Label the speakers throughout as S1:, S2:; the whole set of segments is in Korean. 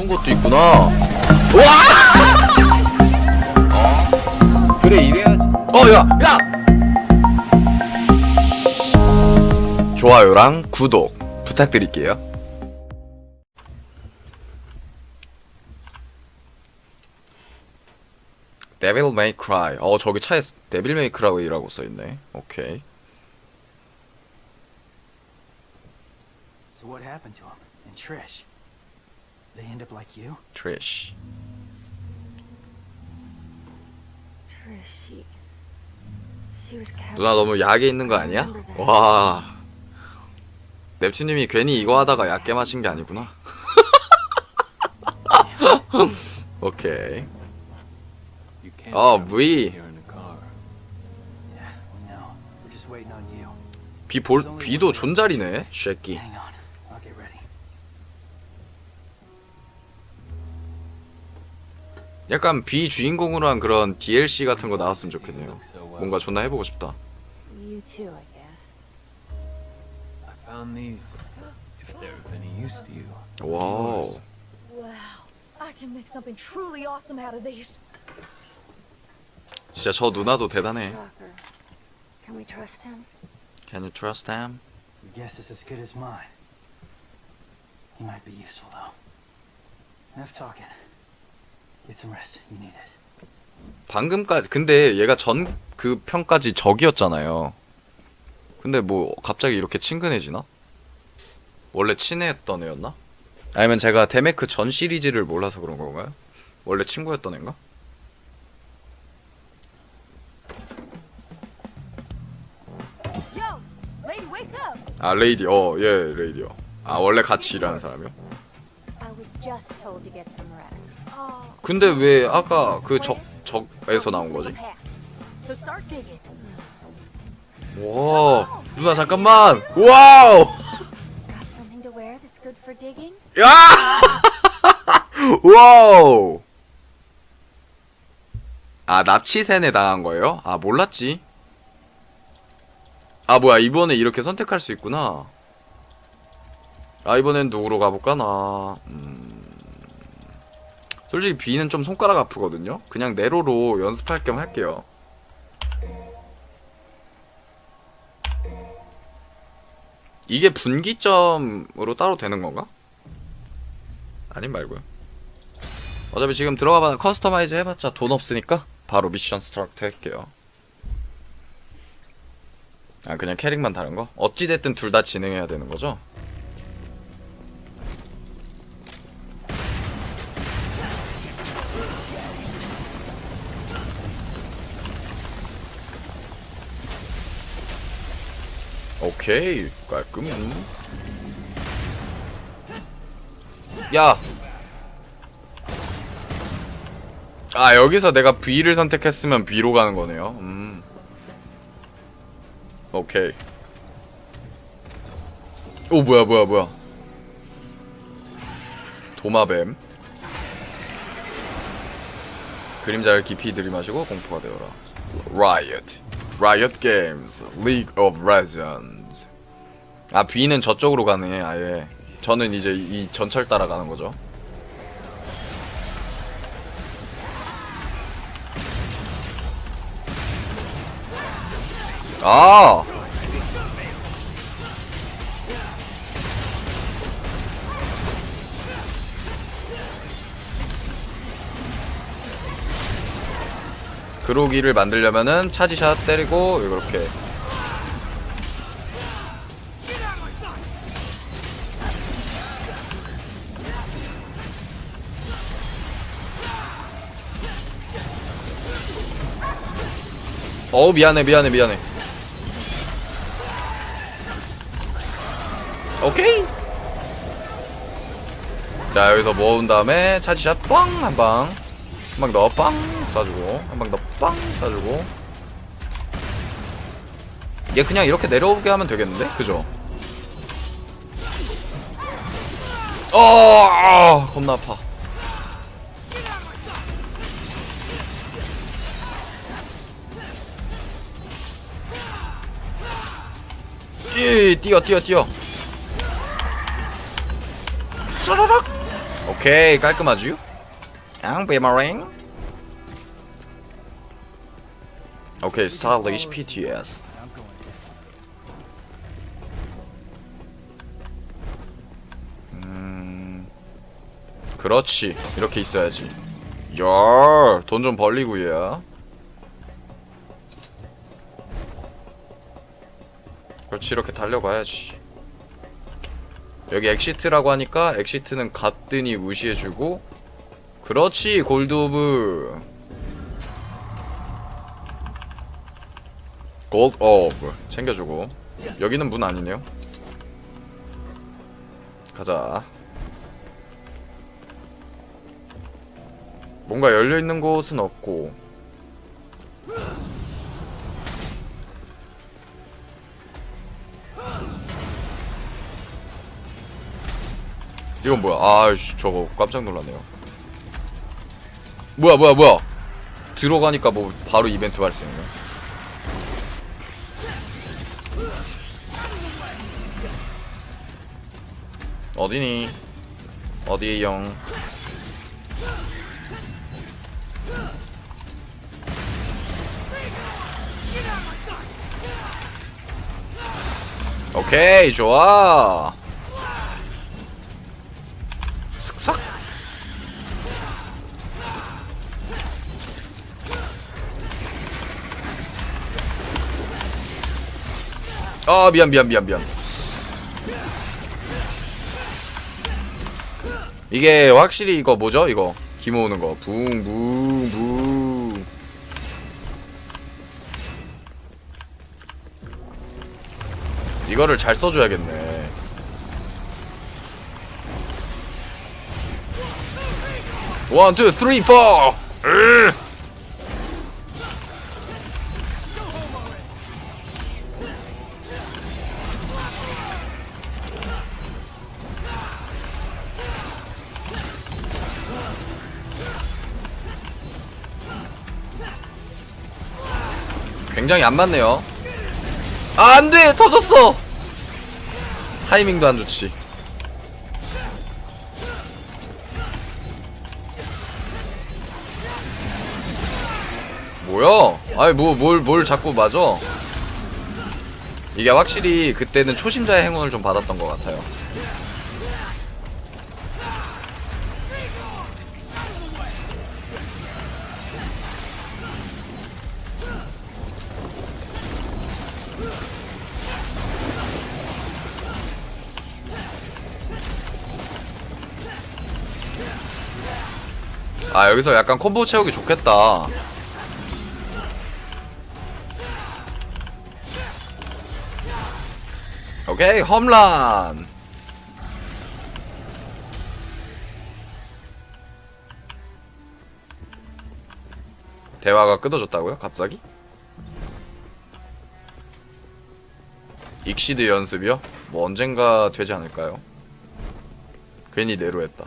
S1: 이런 것도 있구나. 와! 어? 그래 이래야지. 어, 야, 야! 좋아요랑 구독 부탁드릴게요. 데빌 메이 크라이. 어, 저기 차에 데빌 메이 크라이라고 써 있네. 오케이.
S2: So what happened to him and Trish? They end up like you?
S3: was captured.
S1: 누나 너무 약에 있는 거 아니야? 와. 넵튜님이 괜히 이거 하다가 약게 마신 게 아니구나. 오케이. Oh,
S2: on you.
S1: 비 볼, 비도 존잘이네, 쉐끼. 약간 비 주인공으로 한 그런 DLC 같은 거 나왔으면 좋겠네요. 뭔가 존나 해보고 싶다.
S3: You too, I guess.
S4: I found these. If they're of any use to you.
S1: 와우.
S5: Wow, I can make something truly awesome out of these.
S1: 진짜 저 누나도 대단해.
S3: Rocker. Can we trust him?
S1: Can you trust him?
S2: Your guess is as good as mine. He might be useful though. Enough talking. Get some rest. You need it.
S1: 방금까지 근데 얘가 전 그 편까지 적이었잖아요. 근데 뭐 갑자기 이렇게 친근해지나? 원래 친했던 애였나? 아니면 제가 데메크 전 시리즈를 몰라서 그런 건가요? 원래 친구였던 애인가?
S5: Yo, lady, wake up!
S1: 아 레이디 어예 레이디요. 아 원래 같이 일하는 사람이요? 근데 왜 아까 그 적 적에서 나온 거지? 와 누나 잠깐만. 와우? 야! 와우! 아 납치세네 당한 거예요? 아 몰랐지. 아 뭐야 이번에 이렇게 선택할 수 있구나 아 이번엔 누구로 가볼까 나 음... 솔직히 B는 좀 손가락 아프거든요 그냥 네로로 연습할 겸 할게요 이게 분기점으로 따로 되는 건가? 아님 말고요. 어차피 지금 들어가봐 커스터마이즈 해봤자 돈 없으니까 바로 미션 스타트 할게요. 아 그냥 캐릭만 다른 거? 어찌 됐든 둘 다 진행해야 되는 거죠? 오케이 깔끔히. 야. 아 여기서 내가 B를 선택했으면 B로 가는 거네요. 음. 오케이. 오 뭐야 뭐야 뭐야. 도마뱀. 그림자를 깊이 들이마시고 공포가 되어라. Riot. Riot Games. League of Legends. 아 B는 저쪽으로 가네 아예. 저는 이제 이 전철 따라가는 거죠. 아! 그로기를 만들려면은 차지샷 때리고 이렇게. 어우 미안해 미안해 미안해. 오케이. 자 여기서 모은 다음에 차지샷 빵한방. 한방 더. 빵 쏴주고 한 방 더 빵 쏴주고. 얘 그냥 이렇게 내려오게 하면 되겠는데? 그죠? 어 아, 겁나 아파. 이 뛰어 뛰어 뛰어. 쏘라락! 오케이 깔끔하죠? 양배마랭 오케이 스타일리시 PTS. 음 그렇지. 이렇게 있어야지. 열돈 좀 벌리고 얘야. 그렇지 이렇게 달려가야지. 여기 엑시트라고 하니까 엑시트는 갔더니 무시해주고. 그렇지 골드 오브 골드 오브 챙겨주고. 여기는 문 아니네요. 가자. 뭔가 열려있는 곳은 없고. 이건 뭐야? 아이씨 저거 깜짝 놀랐네요. 뭐야 뭐야 뭐야? 들어가니까 뭐 바로 이벤트 발생이네 어디니? 어디에 영? 오케이 좋아. 슥싹 아 미안 미안 미안 미안 이게 확실히 이거 뭐죠 이거 기 모으는 거 붕붕붕 이거를 잘 써줘야겠네 원, 투, 쓰리, 포! 으! 굉장히 안 맞네요. 아, 안 돼! 터졌어! 타이밍도 안 좋지. 뭐야? 아이 뭐뭘뭘 자꾸 맞아? 이게 확실히 그때는 초심자의 행운을 좀 받았던 것 같아요. 아 여기서 약간 콤보 채우기 좋겠다. 오케이 홈런 대화가 끊어졌다고요? 갑자기? 익시드 연습이요? 뭐 언젠가 되지 않을까요? 괜히 내로했다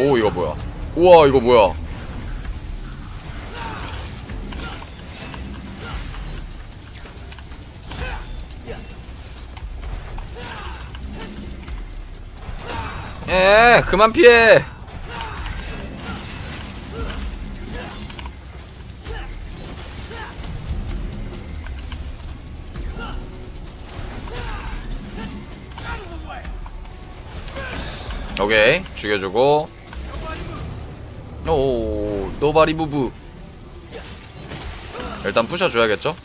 S1: 오 이거 뭐야? 우와 이거 뭐야? 에 그만 피해. 오케이 죽여주고 오 노바리 부부. 일단 부셔줘야겠죠?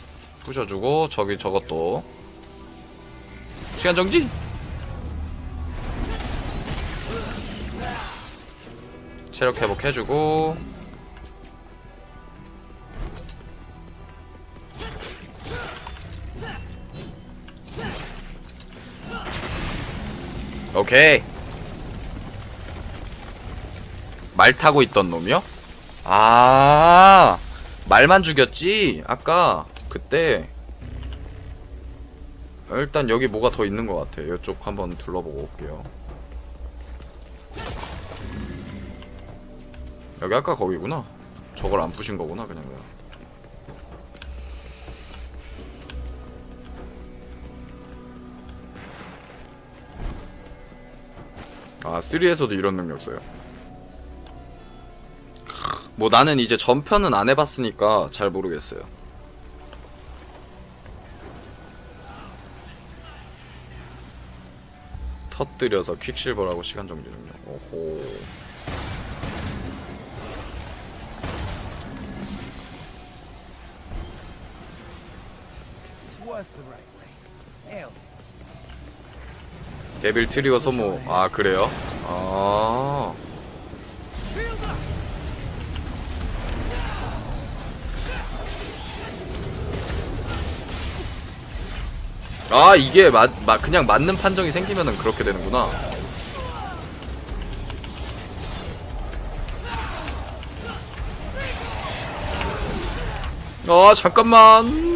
S1: 부셔주고 저기 저것도. 시간 정지! 체력 회복해주고. 오케이 말 타고 있던 놈이요? 아 말만 죽였지 아까. 그때. 일단 여기 뭐가 더 있는 것 같아 이쪽 한번 둘러보고 올게요. 여기 아까 거기구나. 저걸 안 부신 거구나 그냥. 그냥 아 3에서도 이런 능력 써요 뭐 나는 이제 전편은 안 해봤으니까 잘 모르겠어요. 터뜨려서 퀵실버라고 시간 정지 능력 오호. 데빌 트리거 소모. 아 그래요? 아 아 이게 맞, 맞 그냥 맞는 판정이 생기면은 그렇게 되는구나. 아 잠깐만.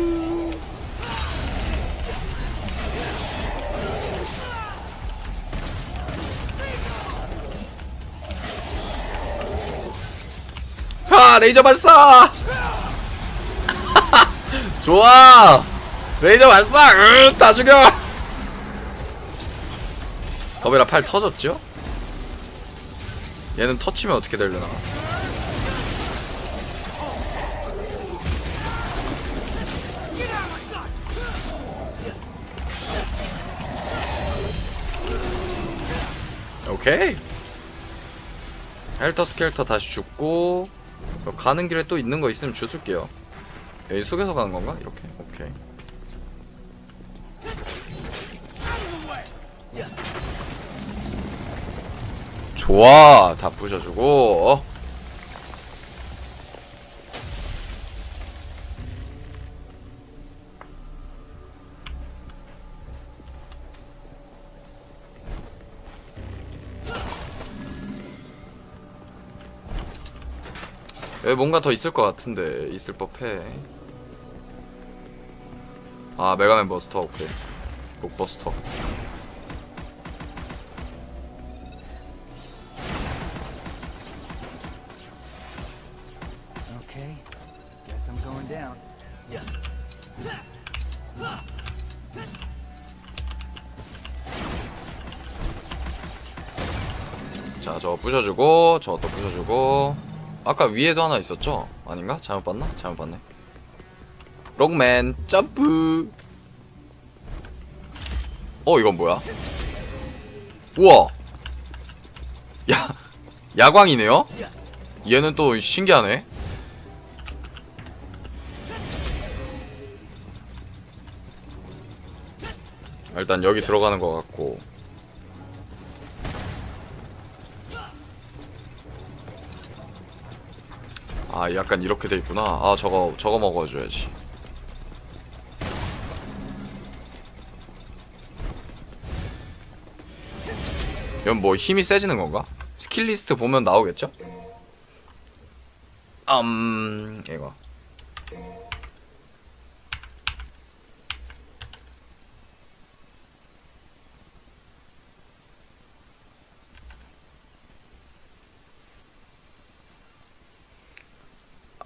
S1: 아 레이저 발사 좋아 레이저 발사 으, 다 죽여 거베라 팔 터졌죠? 얘는 터치면 어떻게 되려나 오케이 헬터 스켈터 다시 죽고 가는 길에 또 있는 거 있으면 주술게요. 여기 숙여서 가는 건가? 이렇게. 오케이. 좋아. 다 부셔주고. 여기 뭔가 더 있을 것 같은데 있을 법해. 아 메가맨 버스터 오케이. 록버스터.
S2: Okay. Guess I'm going down.
S1: 자 저거 부셔주고 저것도 부셔주고. 아까 위에도 하나 있었죠? 아닌가? 잘못 봤나? 잘못 봤네. 록맨 점프. 어 이건 뭐야? 우와. 야 야광이네요? 얘는 또 신기하네. 일단 여기 들어가는 것 같고 아 약간 이렇게 돼 있구나 아 저거 저거 먹어줘야지 이건 뭐 힘이 세지는 건가? 스킬 리스트 보면 나오겠죠? 음 이거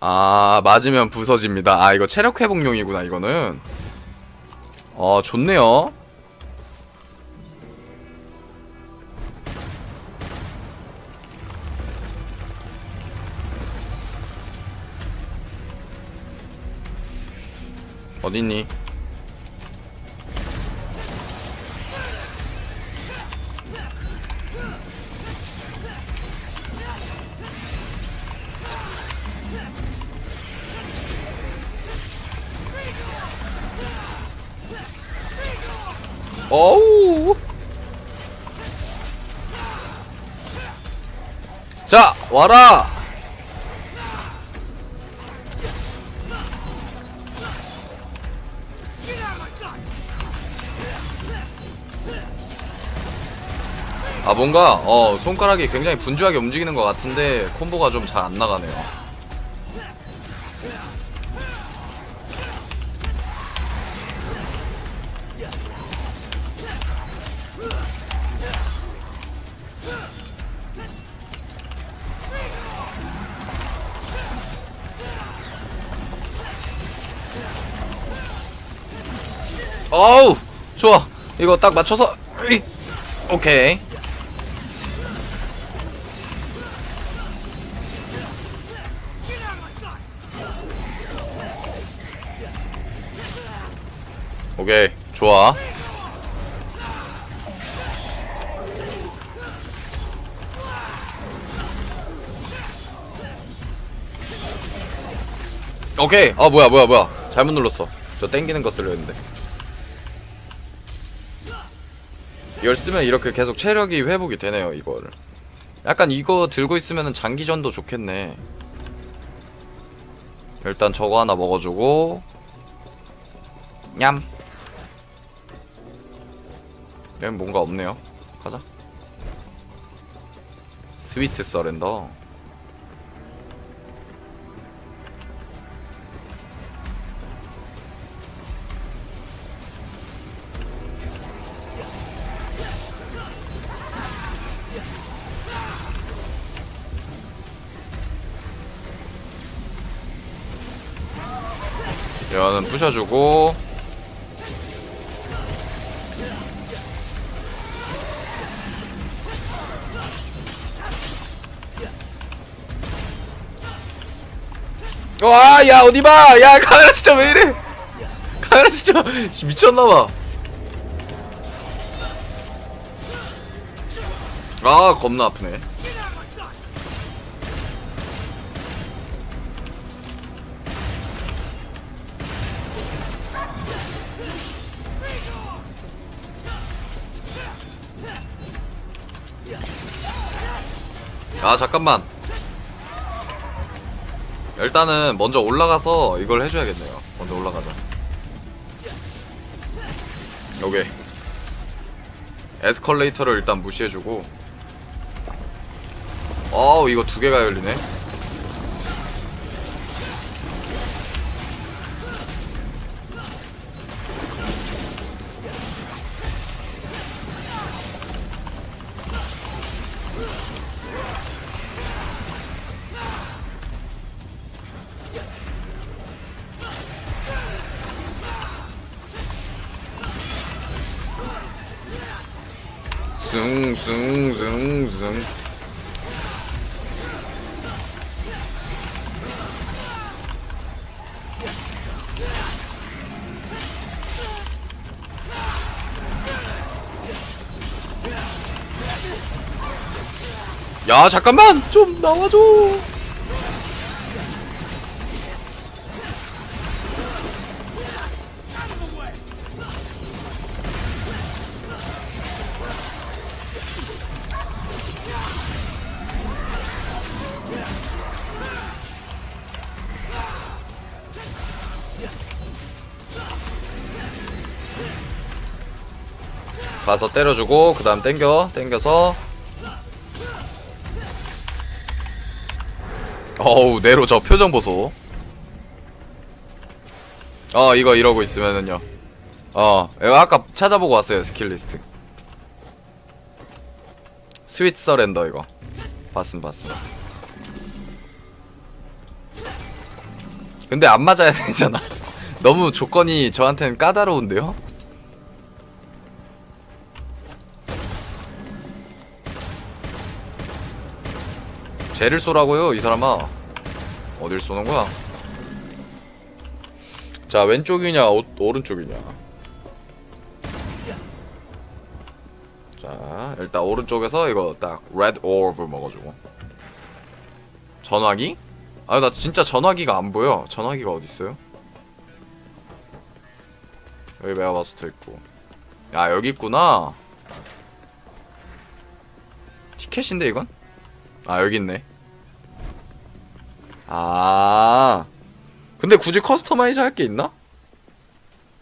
S1: 아 맞으면 부서집니다 아 이거 체력 회복용이구나 이거는 어 좋네요 어딨니? 어우 자 와라 뭔가 어 손가락이 굉장히 분주하게 움직이는 것 같은데 콤보가 좀 잘 안 나가네요. 어우 좋아. 이거 딱 맞춰서 오케이. 오케이 좋아. 오케이 아 뭐야 뭐야 뭐야. 잘못 눌렀어. 저 땡기는 거 쓰려 했는데. 이걸 쓰면 이렇게 계속 체력이 회복이 되네요 이거를. 약간 이거 들고 있으면 장기전도 좋겠네. 일단 저거 하나 먹어주고. 냠 여긴 뭔가 없네요. 가자. 스위트 서렌더. 얘는 부셔주고 와야 어디 봐? 야 카메라 진짜 왜 이래? 카메라 진짜 씨, 미쳤나봐. 아 겁나 아프네. 아 잠깐만 일단은 먼저 올라가서 이걸 해줘야겠네요. 먼저 올라가자. 오케이. 에스컬레이터를 일단 무시해주고. 어우 이거 두 개가 열리네 숭숭숭숭. 야 잠깐만! 좀 나와줘 가서 때려주고 그 다음 땡겨 땡겨서. 어우 네로 저 표정 보소. 어 이거 이러고 있으면은요. 어 아까 찾아보고 왔어요 스킬 리스트. 스윗 서렌더 이거. 봤음 봤음. 근데 안 맞아야 되잖아. 너무 조건이 저한테는 까다로운데요? 쟤를 쏘라고요 이 사람아 어딜 쏘는 거야 자 왼쪽이냐 오, 오른쪽이냐 자 일단 오른쪽에서 이거 딱 레드 오브 먹어주고 전화기? 아 나 진짜 전화기가 안 보여 전화기가 어딨어요? 여기 메가바스터 있고 야 여기 있구나 티켓인데 이건? 아 여기 있네. 아 근데 굳이 커스터마이즈 할 게 있나?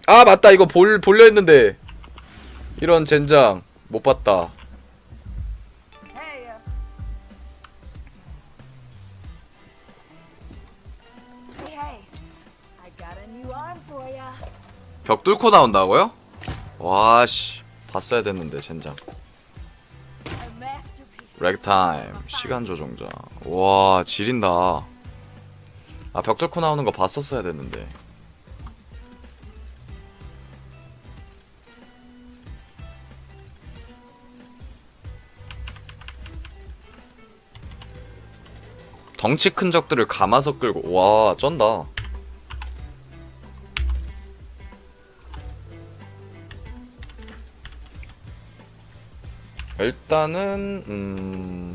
S1: 아 맞다 이거 볼 볼려 했는데 이런 젠장 못 봤다. 벽 뚫고 나온다고요? 와씨 봤어야 됐는데 젠장. 렉타임 시간 조정자. 와 지린다. 아 벽 뚫고 나오는 거 봤었어야 됐는데. 덩치 큰 적들을 감아서 끌고. 와 쩐다. 일단은 음...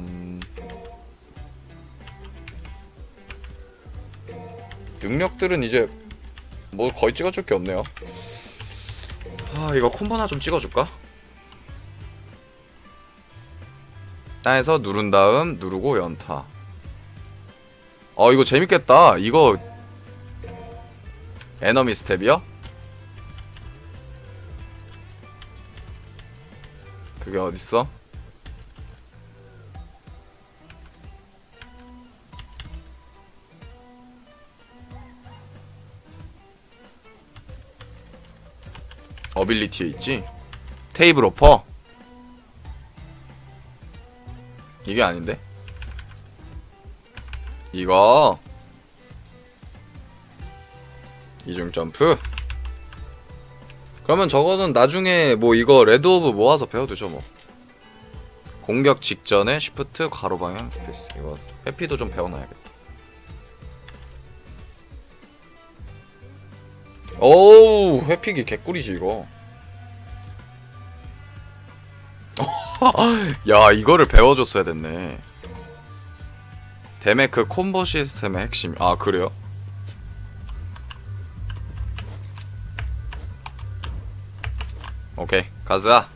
S1: 능력들은 이제 뭐 거의 찍어줄 게 없네요 아 이거 콤보나 좀 찍어줄까? 땅에서 누른 다음 누르고 연타 어 이거 재밌겠다 이거 에너미 스텝이요? 그게 어딨어? 어빌리티에 있지? 테이블 오퍼? 이게 아닌데? 이거 이중 점프 그러면 저거는 나중에 뭐 이거 레드 오브 모아서 배워두죠 뭐 공격 직전에 쉬프트 가로 방향 스페이스 이거 해피도 좀 배워놔야겠다 오우 회픽이 개꿀이지 이거. 야 이거를 배워줬어야 됐네. 데메크 콤보 시스템의 핵심. 아 그래요? 오케이 가자.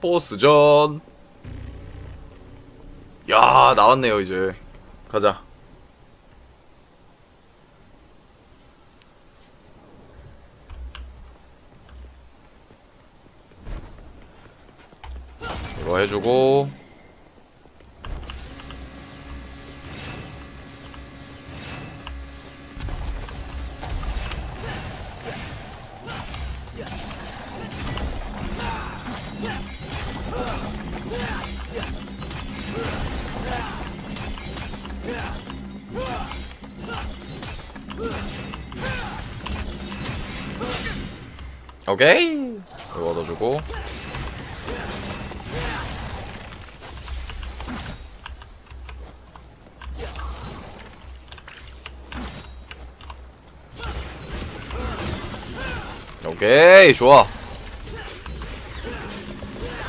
S1: 보스전 야 나왔네요 이제. 가자. 이거 해주고 오케이. 이거 얻어주고. 오케이 좋아.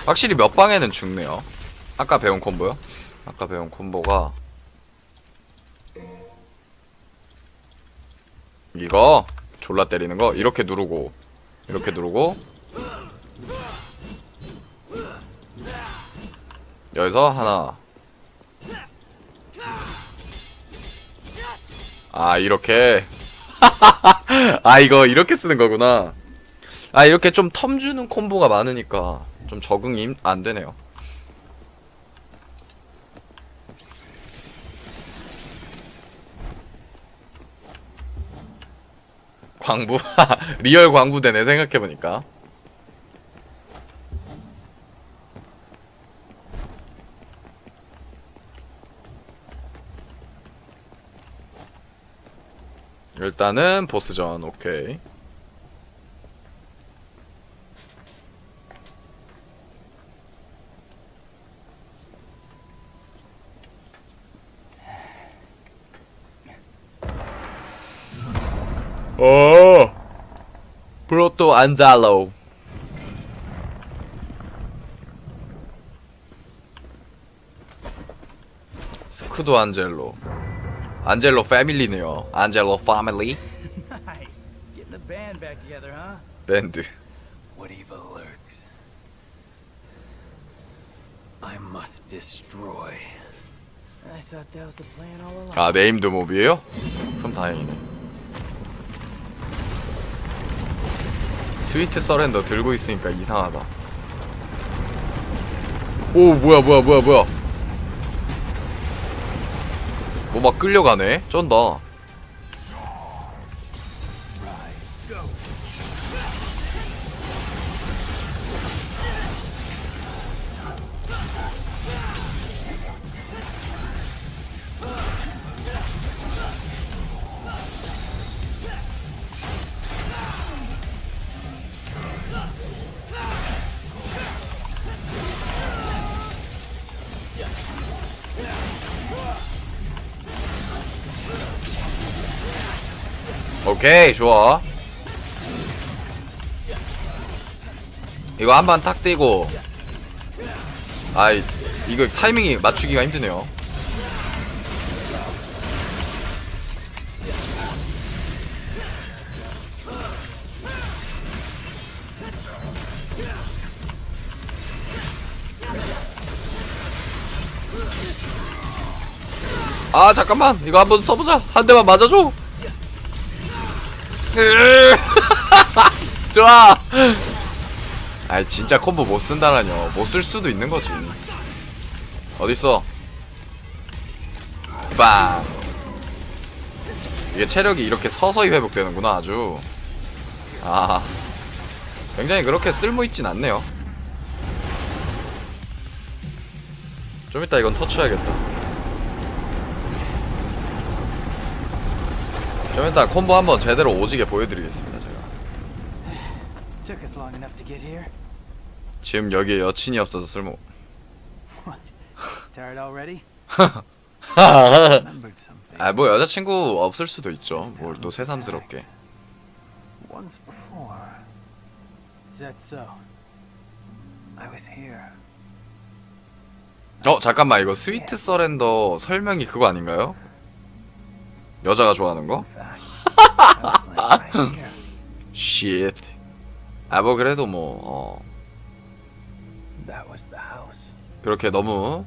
S1: 확실히 몇 방에는 죽네요. 아까 배운 콤보요? 아까 배운 콤보가 이거 졸라 때리는 거 이렇게 누르고 이렇게 누르고. 여기서 하나. 아 이렇게. 아 이거 이렇게 쓰는 거구나. 아 이렇게 좀 텀 주는 콤보가 많으니까 좀 적응이 힘- 안 되네요 광부 리얼 광부되네 생각해보니까. 일단은 보스전 오케이 어 프로토 안달로 스쿠도 안젤로 안젤로 패밀리네요 안젤로 패밀리
S2: Nice. Getting the band back together, huh?
S1: 밴드
S4: What evil lurks? I must destroy.
S2: I thought that was the plan all along.
S1: 아 네임드 몹이에요? 그럼 다행이네 스위트 서렌더 들고 있으니까 이상하다. 오 뭐야 뭐야 뭐야 뭐야. 뭐 막 끌려가네? 쩐다 오케이 좋아. 이거 한 번 탁 떼고. 아이 이거 타이밍이 맞추기가 힘드네요. 아 잠깐만. 이거 한번 써보자. 한 대만 맞아줘. 으. 좋아. 아이 진짜 콤보 못 쓴다라뇨. 못 쓸 수도 있는 거지. 어딨어? 빵. 이게 체력이 이렇게 서서히 회복되는구나 아주. 아. 굉장히 그렇게 쓸모 있진 않네요. 좀 이따 이건 터치해야겠다 좀 이따 콤보 한번 제대로 오지게 보여드리겠습니다 제가. 지금 여기에 여친이 없어서 쓸모. 아 뭐 여자친구 없을 수도 있죠 뭘 또 새삼스럽게. 어 잠깐만 이거 스위트 서렌더 설명이 그거 아닌가요? 여자가 좋아하는 거? 쉣. 아뭐 그래도 뭐 어. 그렇게 너무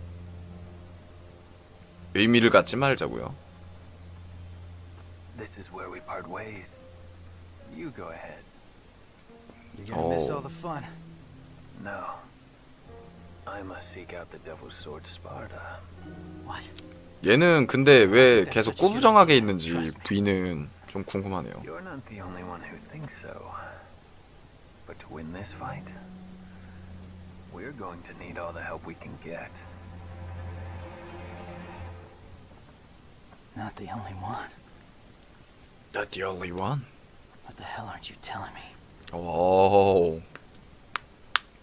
S1: 의미를 갖지 말자고요.
S4: This is where we part ways. You go ahead.
S2: You're gonna miss
S1: Oh.
S2: all the fun.
S4: No. I must seek out the Devil's Sword Sparta.
S2: What?
S1: 얘는 근데 왜 계속 꾸부정하게 있는지 V는 좀 궁금하네요.
S4: You're not the only one who thinks so. But to win this fight, we're going to need all the help we can get.
S2: Not the only one.
S1: Not the only one.
S2: What the hell aren't you telling me?
S1: 오.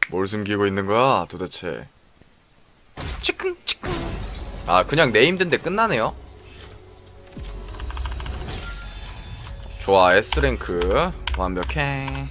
S1: 뭘 숨기고 있는 거야 도대체? 치쿵. 아 그냥 네임드인데 끝나네요. 좋아 S 랭크 완벽해.